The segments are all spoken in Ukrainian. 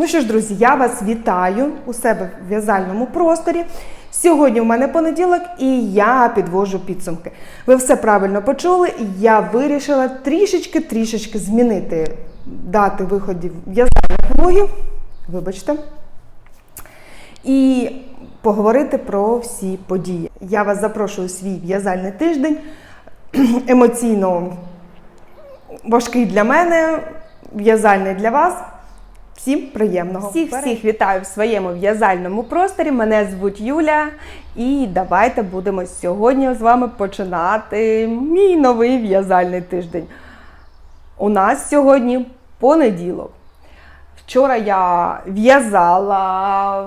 Ну що ж, друзі, я вас вітаю у себе в в'язальному просторі. Сьогодні в мене понеділок і я підвожу підсумки. Ви все правильно почули. Я вирішила трішечки-трішечки змінити дати виходів в'язальних влогів. Вибачте. І поговорити про всі події. Я вас запрошую у свій в'язальний тиждень емоційно важкий для мене, в'язальний для вас. Всім приємного. Всіх всіх вітаю в своєму в'язальному просторі. Мене звуть Юля, і давайте будемо сьогодні з вами починати мій новий в'язальний тиждень. У нас сьогодні понеділок. Вчора я в'язала,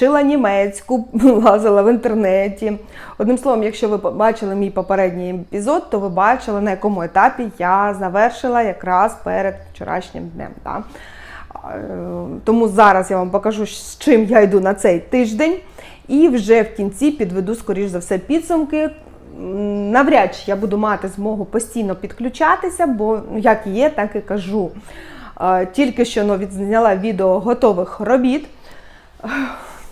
вчила німецьку, лазила в інтернеті. Одним словом, якщо ви побачили мій попередній епізод, то ви бачили, на якому етапі я завершила якраз перед вчорашнім днем. Да? Е, Тому зараз я вам покажу, з чим я йду на цей тиждень. І вже в кінці підведу, скоріш за все, підсумки. Навряд чи я буду мати змогу постійно підключатися, бо ну, як є, так і кажу. Е, Тільки що ну, відзняла відео готових робіт.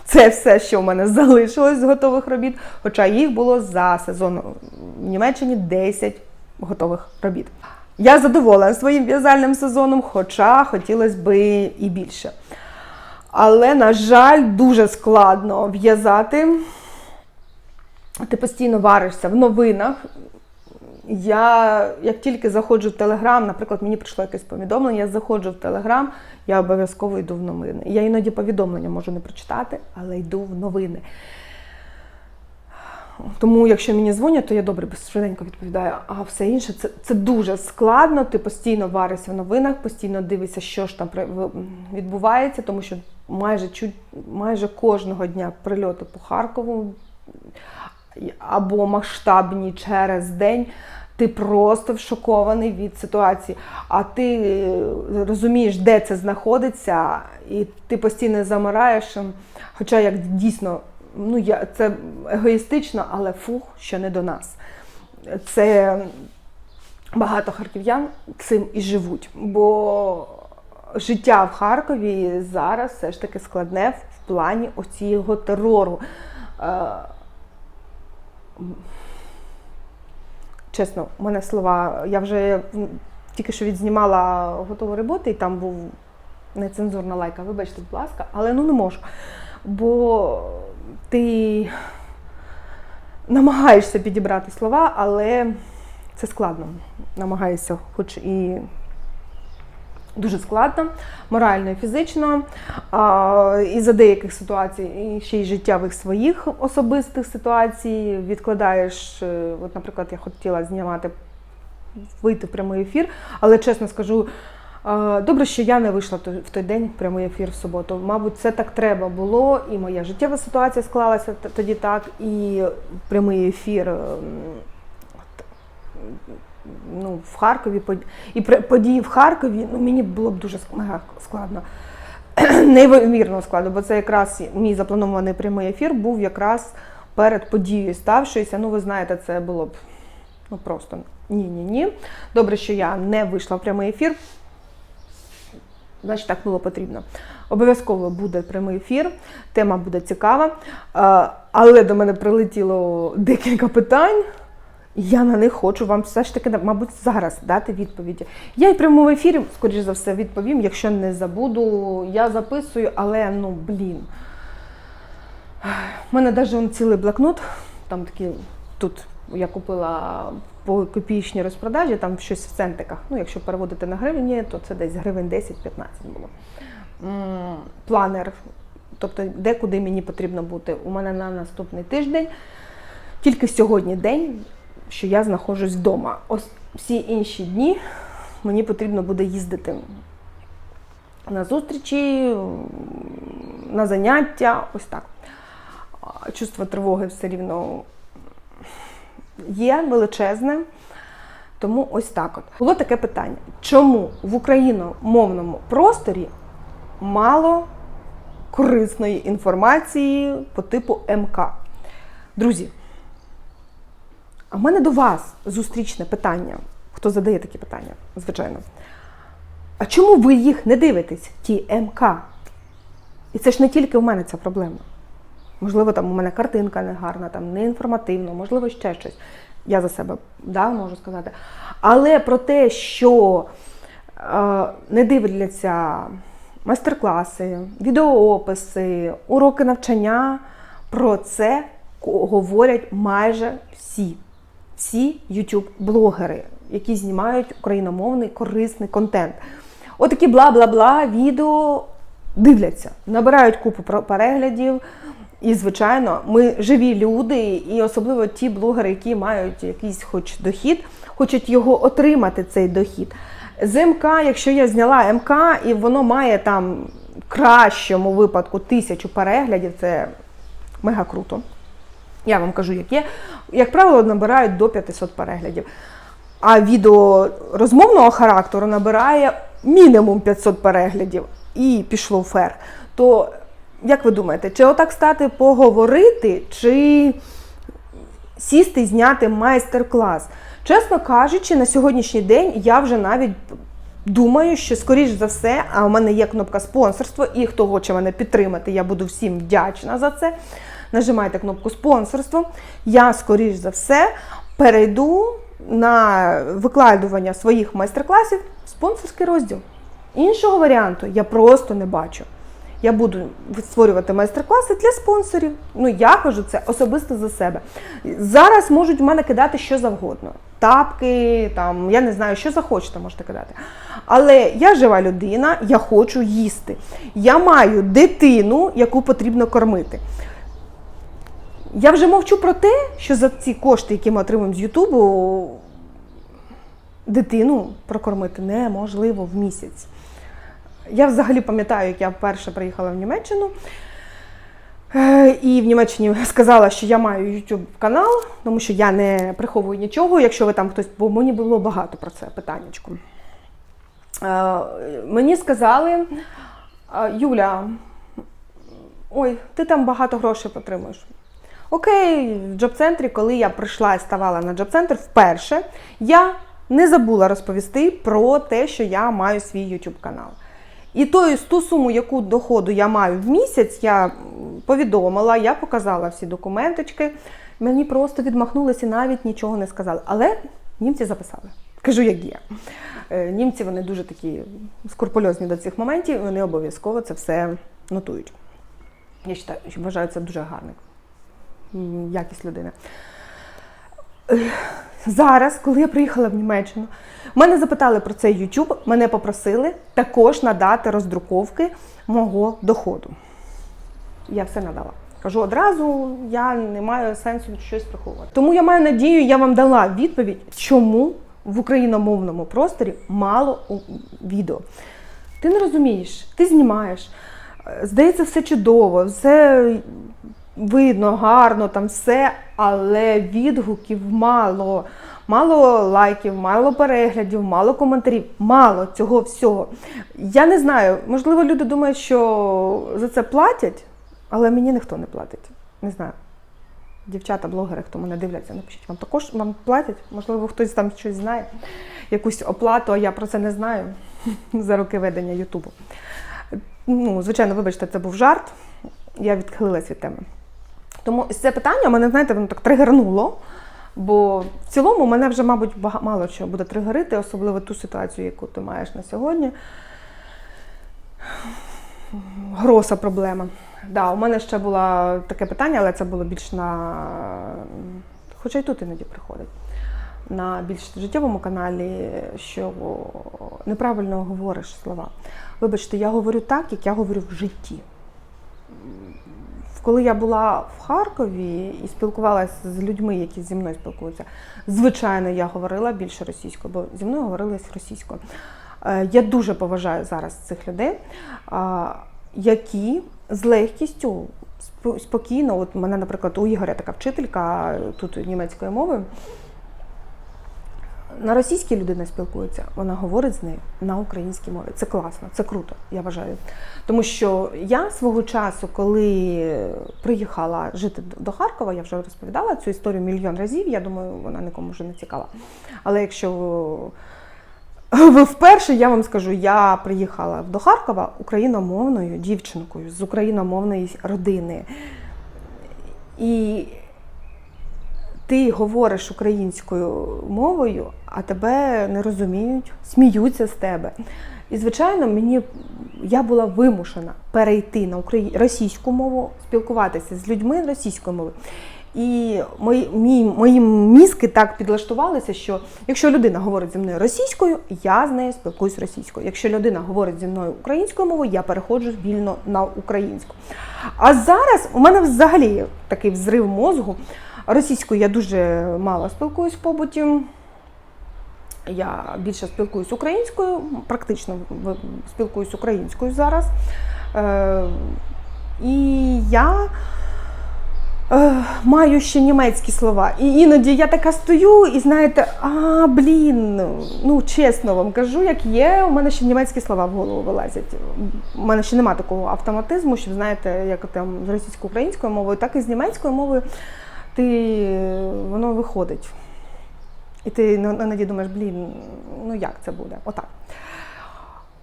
Це все, що в мене залишилось з готових робіт, хоча їх було за сезон в Німеччині 10 готових робіт. Я задоволена своїм в'язальним сезоном, хоча хотілося б і більше. Але, на жаль, дуже складно в'язати. Ти постійно варишся в новинах. Я як тільки заходжу в Телеграм, наприклад, мені прийшло якесь повідомлення, я заходжу в Телеграм, я обов'язково йду в новини. Я іноді повідомлення можу не прочитати, але йду в новини. Тому, якщо мені дзвонять, то я добре швиденько відповідаю. А все інше це, це дуже складно. Ти постійно варишся в новинах, постійно дивишся, що ж там відбувається, тому що майже чуть майже кожного дня прильоти по Харкову або масштабні через день. Ти просто шокований від ситуації, а ти е, розумієш, де це знаходиться, і ти постійно замираєш. ем, Хоча як дійсно, ну я це егоїстично, але фух, що не до нас. Це багато харків'ян цим і живуть. Бо життя в Харкові зараз все ж таки складне в плані оцього терору. Чесно, у мене слова. Я вже тільки що відзнімала готову роботи, і там був нецензурна лайка, вибачте, будь ласка, але ну не можу. Бо ти намагаєшся підібрати слова, але це складно. Намагаюся, хоч і дуже складно, морально і фізично. А, і за деяких ситуацій, і ще й життєвих своїх особистих ситуацій відкладаєш. е, От, наприклад, я хотіла знімати вийти в прямий ефір, але чесно скажу. е, Добре, що я не вийшла в той день в прямий ефір в суботу. Мабуть, це так треба було, і моя життєва ситуація склалася тоді так, і прямий ефір ем, ну, в Харкові і події в Харкові, ну мені було б дуже мега складно. Неймовірно складно, бо це якраз мій запланований прямий ефір був якраз перед подією ставшоюся. Ну, ви знаєте, це було б ну просто ні-ні ні. Добре, що я не вийшла в прямий ефір. Значить, так було потрібно. Обов'язково буде прямий ефір, тема буде цікава. Але до мене прилетіло декілька питань. Я на них хочу вам все ж таки, мабуть, зараз дати відповіді. Я і прямому ефірі, скоріш за все, відповім. Якщо не забуду, я записую, але ну блін. У мене навіть цілий блокнот, там такі тут я купила по копійчній розпродажі, там щось в центиках. Ну, якщо переводити на гривні, то це десь гривень 10-15 було. Планер, тобто де куди мені потрібно бути. У мене на наступний тиждень. Тільки сьогодні день, що я знаходжусь вдома. Ось всі інші дні мені потрібно буде їздити на зустрічі, на заняття, ось так. Чувство тривоги все рівно є величезне. Тому ось так от. Було таке питання: чому в україномовному просторі мало корисної інформації по типу МК? Друзі, а в мене до вас зустрічне питання. Хто задає такі питання, звичайно. А чому ви їх не дивитесь, ті МК? І це ж не тільки в мене ця проблема. Можливо, там у мене картинка не гарна, там не інформативно, можливо, ще щось. Я за себе да, можу сказати. Але про те, що е, не дивляться майстер-класи, відеоописи, уроки навчання, про це говорять майже всі. Всі YouTube-блогери, які знімають україномовний корисний контент. Отакі бла-бла-бла відео дивляться, набирають купу переглядів. І, звичайно, ми живі люди, і особливо ті блогери, які мають якийсь хоч дохід, хочуть його отримати, цей дохід. З МК, якщо я зняла МК, і воно має там в кращому випадку тисячу переглядів, це мега круто. Я вам кажу, як є. Як правило, набирають до 500 переглядів. А відео розмовного характеру набирає мінімум 500 переглядів і пішло вверх. То як ви думаєте, чи отак стати поговорити, чи сісти і зняти майстер-клас? Чесно кажучи, на сьогоднішній день я вже навіть думаю, що скоріш за все, а у мене є кнопка спонсорство, і хто хоче мене підтримати, я буду всім вдячна за це. Нажимайте кнопку спонсорство. Я, скоріш за все, перейду на викладування своїх майстер-класів в спонсорський розділ. Іншого варіанту я просто не бачу. Я буду створювати майстер-класи для спонсорів. Ну, я кажу це особисто за себе. Зараз можуть в мене кидати що завгодно. Тапки, там, я не знаю, що захочете, можете кидати. Але я жива людина, я хочу їсти. Я маю дитину, яку потрібно кормити. Я вже мовчу про те, що за ці кошти, які ми отримуємо з Ютубу, дитину прокормити неможливо в місяць. Я взагалі пам'ятаю, як я вперше приїхала в Німеччину. Е, І в Німеччині сказала, що я маю YouTube канал, тому що я не приховую нічого, якщо ви там хтось, бо мені було багато про це питаннячку. Е, Мені сказали, «Е, Юля, ой, ти там багато грошей отримуєш. Окей, в джоб-центрі, коли я прийшла і ставала на джоб-центр вперше, я не забула розповісти про те, що я маю свій YouTube канал. І тою, ту суму, яку доходу я маю в місяць, я повідомила, я показала всі документочки. Мені просто відмахнулися і навіть нічого не сказали. Але німці записали. Кажу, як є. Е, Німці вони дуже такі скрупульозні до цих моментів, вони обов'язково це все нотують. Я вважаю, це дуже гарно. Якість людини. Зараз, коли я приїхала в Німеччину, мене запитали про цей YouTube, мене попросили також надати роздруковки мого доходу. Я все надала. Кажу одразу, я не маю сенсу щось приховувати. Тому я маю надію, я вам дала відповідь, чому в україномовному просторі мало відео. Ти не розумієш, ти знімаєш. е, Здається, все чудово, все видно, гарно, там все, але відгуків мало. Мало лайків, мало переглядів, мало коментарів, мало цього всього. Я не знаю, можливо, люди думають, що за це платять, але мені ніхто не платить. Не знаю. Дівчата, блогери, хто мене дивляться, напишіть, вам також вам платять? Можливо, хтось там щось знає, якусь оплату, а я про це не знаю за роки ведення Ютубу. Ну, звичайно, вибачте, це був жарт. Я відхилилась від теми. Тому це питання мене, знаєте, воно так тригернуло. Бо в цілому мене вже, мабуть, мало що буде тригерити, особливо ту ситуацію, яку ти маєш на сьогодні. Гроса проблема. Да, у мене ще було таке питання, але це було більш на. Хоча й тут іноді приходить. На більш життєвому каналі, що неправильно говориш слова. Вибачте, я говорю так, як я говорю в житті. Коли я була в Харкові і спілкувалася з людьми, які зі мною спілкуються, звичайно, я говорила більше російською, бо зі мною говорили російською. Е, Я дуже поважаю зараз цих людей, які з легкістю спокійно, от мене, наприклад, у Ігоря така вчителька тут німецької мови. На російській людина спілкується, вона говорить з нею на українській мові. Це класно, це круто, я вважаю. Тому що я свого часу, коли приїхала жити до Харкова, я вже розповідала цю історію мільйон разів. Я думаю, вона нікому вже не цікава. Але якщо Ви вперше я вам скажу, я приїхала до Харкова україномовною дівчинкою з україномовної родини. І ти говориш українською мовою, а тебе не розуміють, сміються з тебе. І, звичайно, мені я була вимушена перейти на украї... російську мову, спілкуватися з людьми російською мовою. І мої, мій, мої мізки так підлаштувалися, що якщо людина говорить зі мною російською, я з нею спілкуюсь російською. Якщо людина говорить зі мною українською мовою, я переходжу вільно на українську. А зараз у мене взагалі такий взрив мозгу. Російською я дуже мало спілкуюсь в побуті. Я більше спілкуюсь українською, практично спілкуюсь українською зараз. Е, і я е, маю ще німецькі слова. І іноді я така стою і знаєте, а блін, ну чесно вам кажу, як є, у мене ще німецькі слова в голову вилазять. У мене ще немає такого автоматизму, що знаєте, як там з російсько-українською мовою, так і з німецькою мовою ти воно виходить. І ти іноді думаєш, блін, ну як це буде? Отак.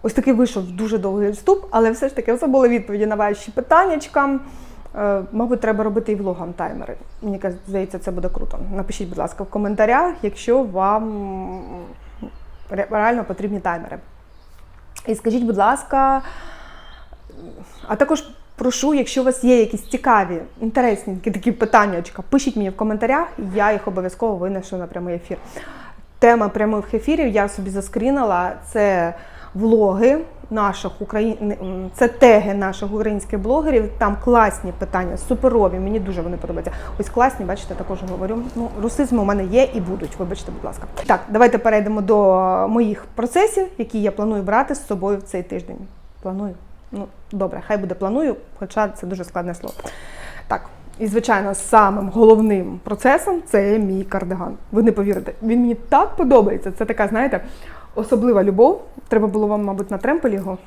Ось такий вийшов дуже довгий вступ, але все ж таки це були відповіді на ваші питаннячка. Е, Мабуть, треба робити і влогам таймери. Мені здається, це буде круто. Напишіть, будь ласка, в коментарях, якщо вам реально потрібні таймери. І скажіть, будь ласка, а також прошу, якщо у вас є якісь цікаві, інтересні такі питаннячка, пишіть мені в коментарях, я їх обов'язково винесу на прямий ефір. Тема прямих ефірів я собі заскрінила. Це влоги наших україн... це теги наших українських блогерів. Там класні питання, суперові. Мені дуже вони подобаються. Ось класні, бачите, також говорю. Ну, русизми у мене є і будуть. Вибачте, будь ласка. Так, давайте перейдемо до моїх процесів, які я планую брати з собою в цей тиждень. Планую. Ну, добре, хай буде планую, хоча це дуже складне слово. Так, і звичайно, самим головним процесом це мій кардиган. Ви не повірите, він мені так подобається. Це така, знаєте, особлива любов. Треба було вам, мабуть, на тремпель його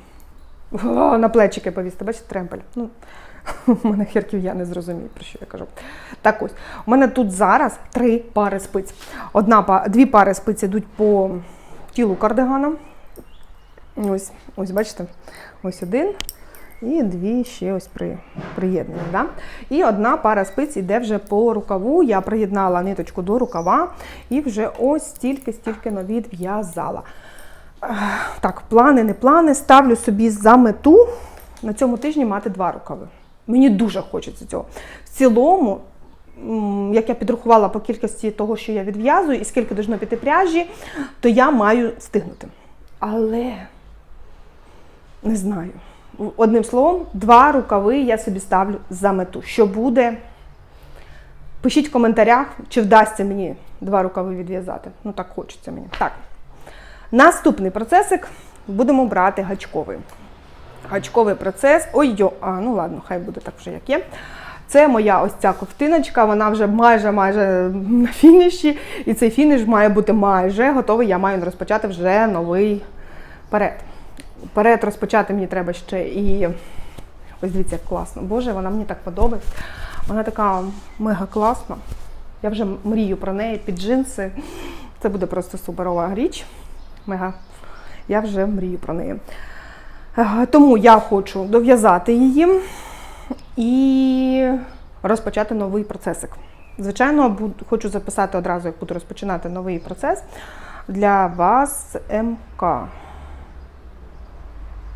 О, на плечики повісти. Бачите, тремпель. Ну, у мене херків не зрозумію, про що я кажу. Так ось, у мене тут зараз три пари спиць. Одна, дві пари спиць йдуть по тілу кардигана. Ось, ось бачите, ось один. І дві ще ось при, приєднані. Да? І одна пара спиць йде вже по рукаву. Я приєднала ниточку до рукава і вже ось стільки-стільки відв'язала. Так, плани, не плани. Ставлю собі за мету на цьому тижні мати два рукави. Мені дуже хочеться цього. В цілому, як я підрахувала по кількості того, що я відв'язую, і скільки должно піти пряжі, то я маю встигнути. Але не знаю. Одним словом, два рукави я собі ставлю за мету. Що буде? Пишіть в коментарях, чи вдасться мені два рукави відв'язати. Ну так хочеться мені. Так. Наступний процесик будемо брати гачковий. Гачковий процес. Ой, йо, а, ну ладно, хай буде так вже як є. Це моя ось ця ковтиночка, вона вже майже майже на фініші. І цей фініш має бути майже готовий. Я маю розпочати вже новий перед. Перед розпочати мені треба ще і ось дивіться, як класно. Боже, вона мені так подобається. Вона така мега класна. Я вже мрію про неї під джинси. Це буде просто суперова річ. Мега. Я вже мрію про неї. Е, Тому я хочу дов'язати її і розпочати новий процесик. Звичайно, хочу записати одразу, як буду розпочинати новий процес для вас МК.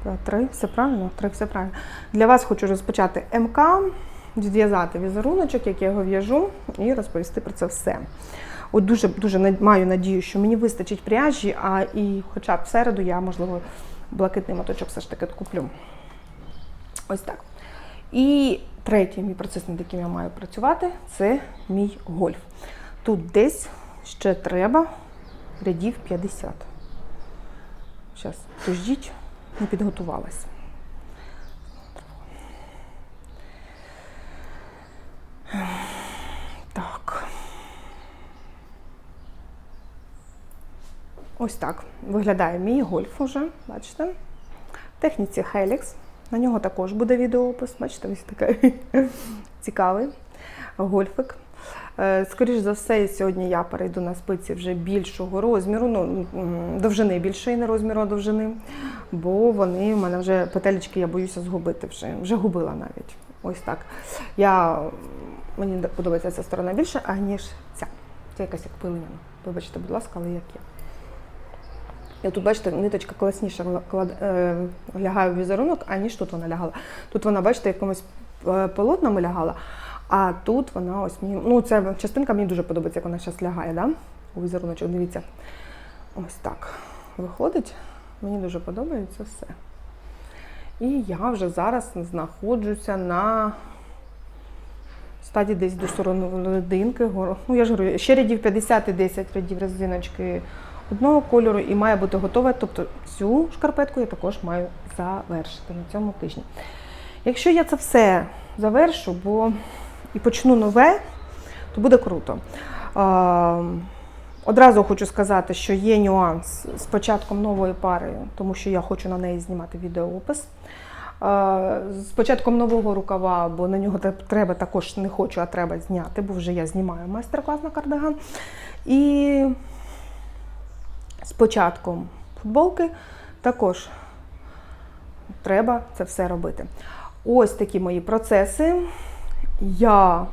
Два, Три, все правильно? Три, все правильно. Для вас хочу розпочати МК, відв'язати візеруночок, як я його в'яжу, і розповісти про це все. От дуже дуже маю надію, що мені вистачить пряжі, а і хоча б в середу я, можливо, блакитний моточок все ж таки куплю. Ось так. І третій мій процес, над яким я маю працювати, це мій гольф. Тут десь ще треба рядів 50. Зараз, дождіть, не підготувалась. Так. Ось так виглядає мій гольф уже, бачите? В техніці Helix. На нього також буде відеоопис. Бачите, ось такий цікавий гольфик. Е, Скоріш за все, сьогодні я перейду на спиці вже більшого розміру, ну довжини більшої, не розміру, а довжини. Бо вони в мене вже петелечки, я боюся згубити вже. Вже губила навіть. Ось так. Я, мені подобається ця сторона більше, аніж ця. Це якась як пилиняна. Вибачте, будь ласка, але як є. Я тут, бачите, ниточка класніше лягає в візерунок, аніж тут вона лягала. Тут вона, бачите, якимось е, полотнами лягала, а тут вона ось мені. Ну, ця частинка мені дуже подобається, як вона зараз лягає, да? у візеруночок. Дивіться. Ось так виходить. Мені дуже подобається все. І я вже зараз знаходжуся на стадії десь до серединки. Ну, я ж говорю, ще рядів 50 і 10 рядів резиночки одного кольору і має бути готова. Тобто цю шкарпетку я також маю завершити на цьому тижні. Якщо я це все завершу, бо і почну нове, то буде круто. Одразу хочу сказати, що є нюанс з початком нової пари, тому що я хочу на неї знімати відеоопис. З початком нового рукава, бо на нього треба також не хочу, а треба зняти, бо вже я знімаю майстер-клас на кардиган. І з початком футболки також треба це все робити. Ось такі мої процеси. Я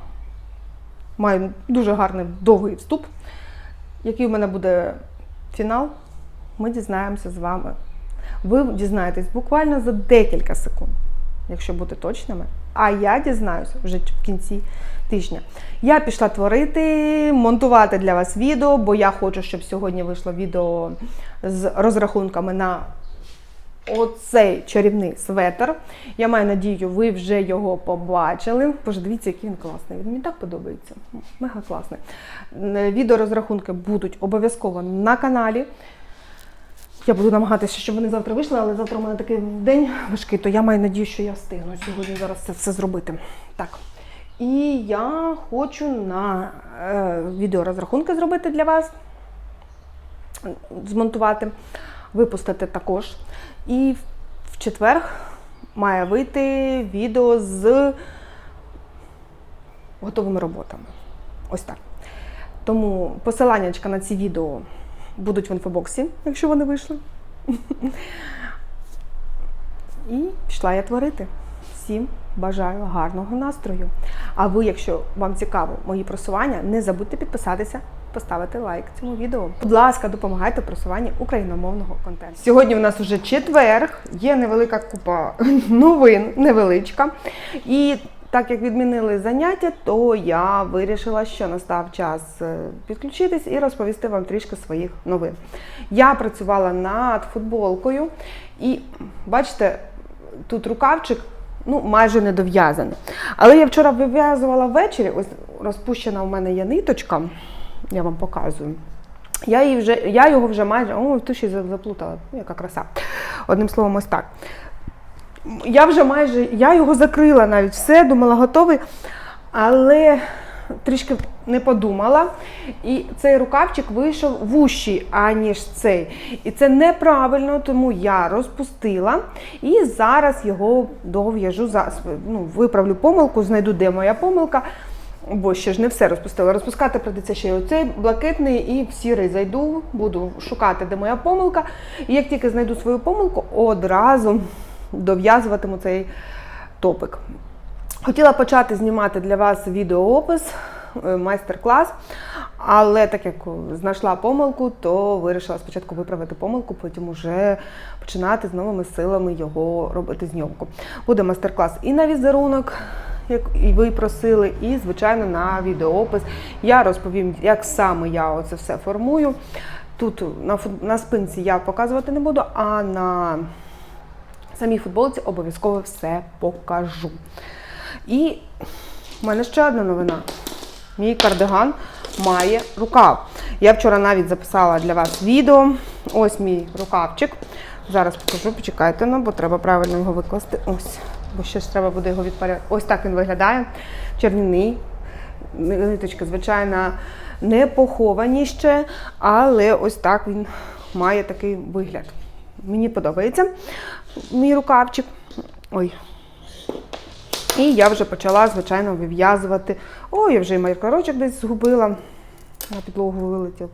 маю дуже гарний довгий вступ. Який у мене буде фінал, ми дізнаємося з вами. Ви дізнаєтесь буквально за декілька секунд, якщо бути точними. А я дізнаюся вже в кінці тижня. Я пішла творити, монтувати для вас відео, бо я хочу, щоб сьогодні вийшло відео з розрахунками на оцей чарівний светр. Я маю надію, ви вже його побачили. Боже, дивіться, який він класний. Він мені так подобається. Мега класний. Е, Відеорозрахунки будуть обов'язково на каналі. Я буду намагатися, щоб вони завтра вийшли, але завтра у мене такий день важкий, то я маю надію, що я встигну сьогодні зараз це все зробити. Так. І я хочу на е, відеорозрахунки зробити для вас, змонтувати, випустити також. І в четвер має вийти відео з готовими роботами. Ось так. Тому посилання на ці відео будуть в інфобоксі, якщо вони вийшли. І пішла я творити. Всім бажаю гарного настрою. А ви, якщо вам цікаво мої просування, не забудьте підписатися, поставити лайк цьому відео. Будь ласка, допомагайте просуванні україномовного контенту. Сьогодні в нас вже четверг, є невелика купа новин, невеличка. І так як відмінили заняття, то я вирішила, що настав час е, підключитись і розповісти вам трішки своїх новин. Я працювала над футболкою, і бачите, тут рукавчик ну, майже не дов'язане. Але я вчора вив'язувала ввечері, ось розпущена в мене є ниточка, я вам показую. Я, її вже, я його вже майже, о, ту ще заплутала, яка краса. Одним словом, ось так. Я вже майже, я його закрила навіть все, думала, готовий, але трішки не подумала. І цей рукавчик вийшов вущий, аніж цей. І це неправильно, тому я розпустила і зараз його дов'яжу, ну, виправлю помилку, знайду, де моя помилка. Бо ще ж не все розпустила. Розпускати прийдеться ще й оцей блакитний і в сірий зайду, буду шукати, де моя помилка. І як тільки знайду свою помилку, одразу дов'язуватиму цей топик. Хотіла почати знімати для вас відеоопис, майстер-клас, але так як знайшла помилку, то вирішила спочатку виправити помилку, потім уже починати з новими силами його робити зйомку. Буде майстер-клас і на візерунок, як і ви просили, і, звичайно, на відеоопис. Я розповім, як саме я оце все формую. Тут на, на спинці я показувати не буду, а на самій футболці обов'язково все покажу. І в мене ще одна новина. Мій кардиган має рукав. Я вчора навіть записала для вас відео. Ось мій рукавчик. Зараз покажу, почекайте, ну, бо треба правильно його викласти. Ось, бо ще ж треба буде його відпаряти. Ось так він виглядає. Черв'яний. Ниточки, звичайно, не поховані ще, але ось так він має такий вигляд. Мені подобається мій рукавчик. Ой. І я вже почала, звичайно, вив'язувати. Ой, я вже і маркерочок десь згубила, на підлогу вилетів.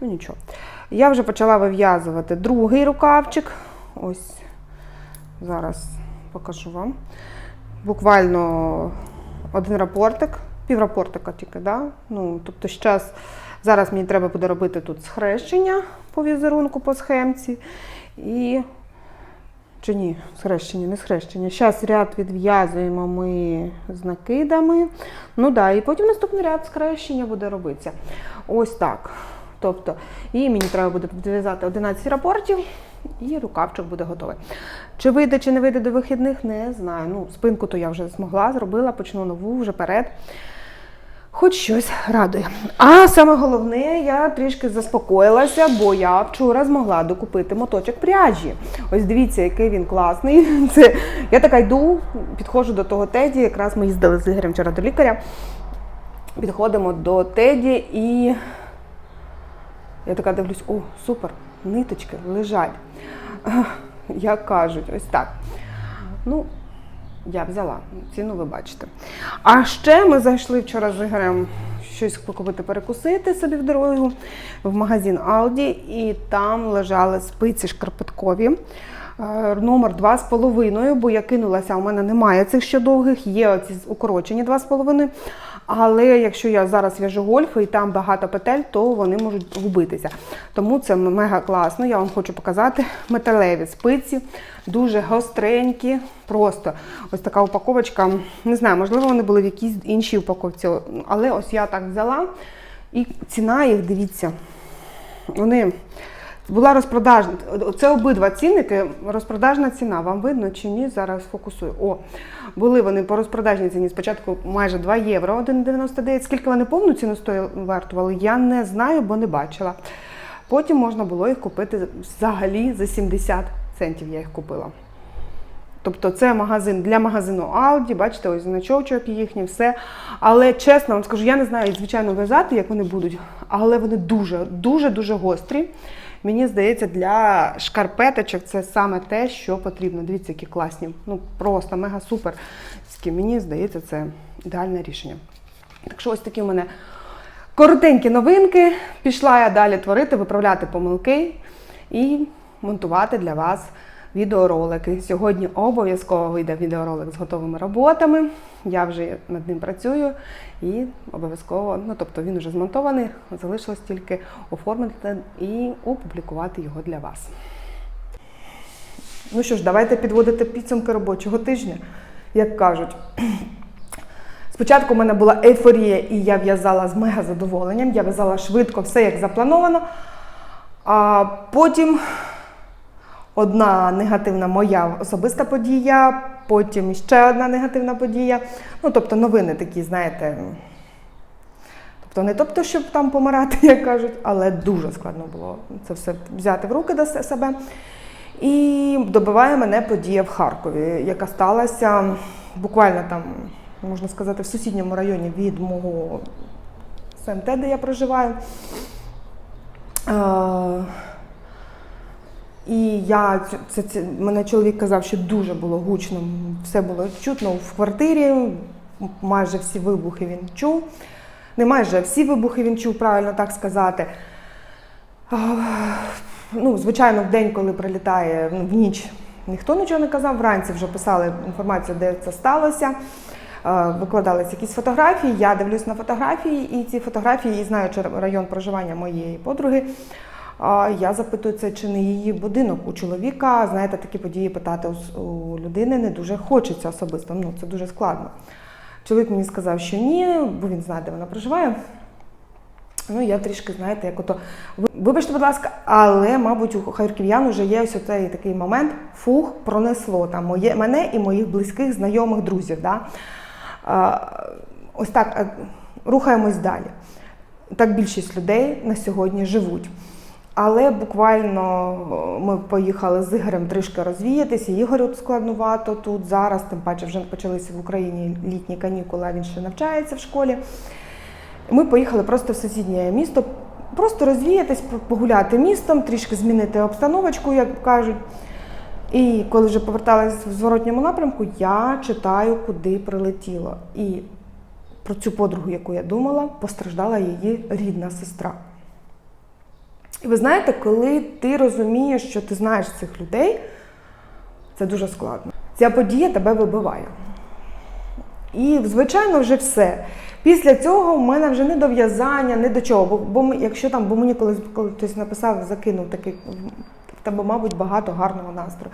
Ну нічого. Я вже почала вив'язувати другий рукавчик. Ось зараз покажу вам. Буквально один рапортик, піврапортика тільки, да? ну, тобто зараз, зараз мені треба буде робити тут схрещення по візерунку, по схемці. І чи ні, схрещення, не схрещення. Зараз ряд відв'язуємо ми з накидами. Ну да, і потім наступний ряд схрещення буде робитися. Ось так. Тобто, і мені треба буде відв'язати 11 рапортів, і рукавчик буде готовий. Чи вийде, чи не вийде до вихідних, не знаю. Ну, спинку то я вже змогла, зробила, почну нову вже перед. Хоч щось радує. А саме головне, я трішки заспокоїлася, бо я вчора змогла докупити моточок пряжі. Ось дивіться, який він класний. Це я така йду, підходжу до того теді. Якраз ми їздили з Ігорем вчора до лікаря. Підходимо до теді і я така дивлюсь, о, супер, ниточки лежать. Як кажуть, ось так. Ну, я взяла, ціну ви бачите. А ще ми зайшли вчора з Ігорем щось купити перекусити собі в дорогу в магазин Aldi, і там лежали спиці шкарпеткові. Е, Номер 2,5, бо я кинулася, у мене немає цих ще довгих, є оці укорочені 2,5. Але якщо я зараз в'яжу гольфи і там багато петель, то вони можуть губитися. Тому це мега класно. Я вам хочу показати металеві спиці, дуже гостренькі. Просто ось така упаковочка. Не знаю, можливо, вони були в якійсь іншій упаковці. Але ось я так взяла. І ціна їх, дивіться, вони була розпродажна. Це обидва цінники, розпродажна ціна. Вам видно чи ні? Зараз фокусую. О, були вони по розпродажній ціні. Спочатку майже 2 євро 1,99. Скільки вони повну ціну стої- вартували, я не знаю, бо не бачила. Потім можна було їх купити взагалі за 70 центів. Я їх купила. Тобто це магазин для магазину Aldi, бачите, ось значочок їхній, все. Але чесно вам скажу, я не знаю, звичайно, в'язати, як вони будуть, але вони дуже, дуже, дуже гострі. Мені здається, для шкарпеточок це саме те, що потрібно. Дивіться, які класні. Ну просто мега супер. Мені здається, це ідеальне рішення. Так що ось такі у мене коротенькі новинки. Пішла я далі творити, виправляти помилки і монтувати для вас відеоролики. Сьогодні обов'язково вийде відеоролик з готовими роботами. Я вже над ним працюю і обов'язково, ну тобто він вже змонтований, залишилось тільки оформити і опублікувати його для вас. Ну що ж, давайте підводити підсумки робочого тижня, як кажуть. Спочатку в мене була ейфорія, і я в'язала з мега задоволенням. Я в'язала швидко, все як заплановано. А потім одна негативна моя особиста подія, потім ще одна негативна подія. Ну, тобто новини такі, знаєте. Тобто не тобто, щоб там помирати, як кажуть, але дуже складно було це все взяти в руки до себе. І добиває мене подія в Харкові, яка сталася буквально там, можна сказати, в сусідньому районі від мого СМТ, де я проживаю. І я це, це мене чоловік казав, що дуже було гучно, все було чутно в квартирі. Майже всі вибухи він чув. Не майже всі вибухи він чув, правильно так сказати. Ну, звичайно, в день, коли прилітає ну, в ніч, ніхто нічого не казав. Вранці вже писали інформацію, де це сталося. Викладались якісь фотографії. Я дивлюсь на фотографії, і ці фотографії, і знаючи район проживання моєї подруги, я запитую, це чи не її будинок у чоловіка. Знаєте, такі події питати у, людини не дуже хочеться особисто. Ну, це дуже складно. Чоловік мені сказав, що ні, бо він знає, де вона проживає. Ну, я трішки, знаєте, як ото. Вибачте, будь ласка, але, мабуть, у харків'ян вже є ось цей такий момент, фух, пронесло там моє, мене і моїх близьких, знайомих, друзів. Да? А, ось так рухаємось далі. Так більшість людей на сьогодні живуть. Але буквально ми поїхали з Ігорем трішки розвіятися. Ігорю складнувато тут зараз, тим паче вже почалися в Україні літні канікули, а він ще навчається в школі. Ми поїхали просто в сусіднє місто, просто розвіятись, погуляти містом, трішки змінити обстановочку, як кажуть. І коли вже поверталась в зворотньому напрямку, я читаю, куди прилетіло. І про цю подругу, яку я думала, постраждала її рідна сестра. І ви знаєте, коли ти розумієш, що ти знаєш цих людей, це дуже складно. Ця подія тебе вибиває. І, звичайно, вже все. Після цього в мене вже не до в'язання, не до чого. Бо, бо якщо там, бо мені колись коли хтось написав, закинув такий, в тебе, мабуть, багато гарного настрою.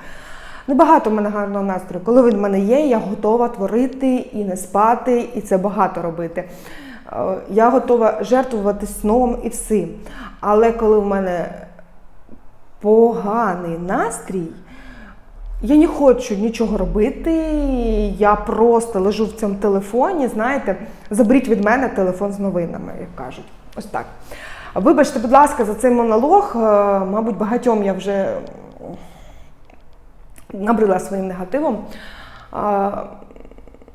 Небагато в мене гарного настрою. Коли він в мене є, я готова творити і не спати, і це багато робити. Е, Я готова жертвувати сном і всім. Але коли в мене поганий настрій, я не хочу нічого робити. Я просто лежу в цьому телефоні. Знаєте, заберіть від мене телефон з новинами, як кажуть. Ось так. Вибачте, будь ласка, за цей монолог. Е, Мабуть, багатьом я вже набрила своїм негативом.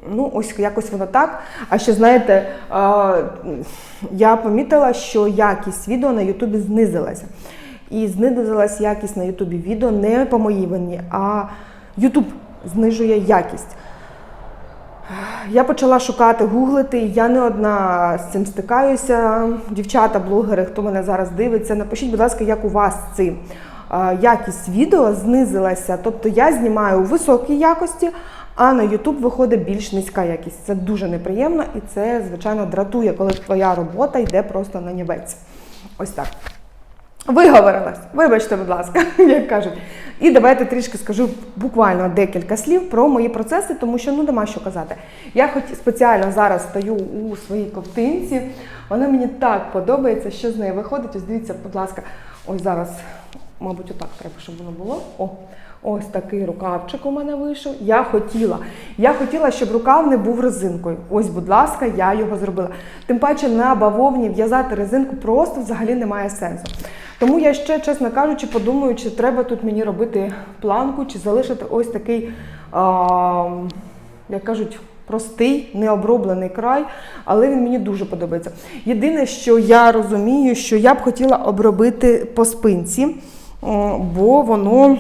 Ну, ось якось воно так. А ще знаєте, я помітила, що якість відео на Ютубі знизилася. І знизилась якість на Ютубі відео не по моїй вині, а Ютуб знижує якість. Я почала шукати, гуглити. Я не одна з цим стикаюся. Дівчата, блогери, хто мене зараз дивиться, напишіть, будь ласка, як у вас з цим. Якість відео знизилася. Тобто я знімаю у високій якості, а на YouTube виходить більш низька якість. Це дуже неприємно і це, звичайно, дратує, коли твоя робота йде просто на нівець. Ось так. Виговорилась. Вибачте, будь ласка, як кажуть. І давайте трішки скажу буквально декілька слів про мої процеси, тому що ну нема що казати. Я хоч спеціально зараз стою у своїй ковтинці. Вона мені так подобається, що з нею виходить. Ось дивіться, будь ласка, ось зараз, мабуть, отак треба, щоб воно було. О, ось такий рукавчик у мене вийшов. Я хотіла. Я хотіла, щоб рукав не був резинкою. Ось, будь ласка, я його зробила. Тим паче на бавовні в'язати резинку просто взагалі немає сенсу. Тому я ще, чесно кажучи, подумаю, чи треба тут мені робити планку, чи залишити ось такий, а, як кажуть, простий, необроблений край, але він мені дуже подобається. Єдине, що я розумію, що я б хотіла обробити по спинці, бо воно.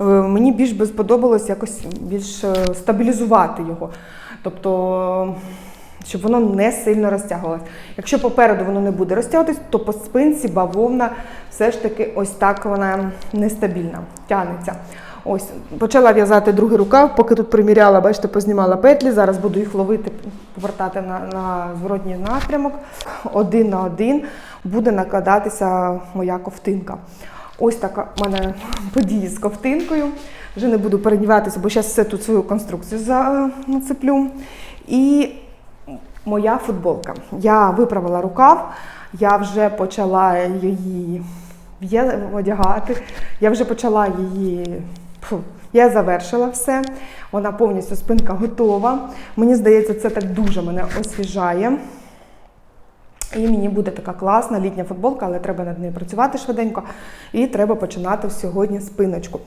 Е, Мені більш би сподобалось якось більш е, стабілізувати його. Тобто, щоб воно не сильно розтягувалось. Якщо попереду воно не буде розтягуватись, то по спинці бавовна все ж таки ось так вона нестабільна, тягнеться. Ось, почала в'язати другий рукав, поки тут приміряла, бачите, познімала петлі. Зараз буду їх ловити, повертати на, на зворотній напрямок. Один на один буде накладатися моя ковтинка. Ось така в мене події з ковтинкою. Вже не буду передіватися, бо зараз все тут свою конструкцію за- нацеплю. І моя футболка. Я виправила рукав, я вже почала її одягати, я вже почала її. Я завершила все. Вона повністю спинка готова. Мені здається, це так дуже мене освіжає. І мені буде така класна літня футболка, але треба над нею працювати швиденько. І треба починати сьогодні спиночку.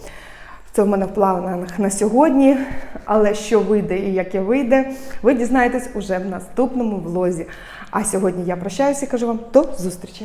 Це в мене в планах на сьогодні. Але що вийде і яке вийде, ви дізнаєтесь уже в наступному влозі. А сьогодні я прощаюся і кажу вам до зустрічі!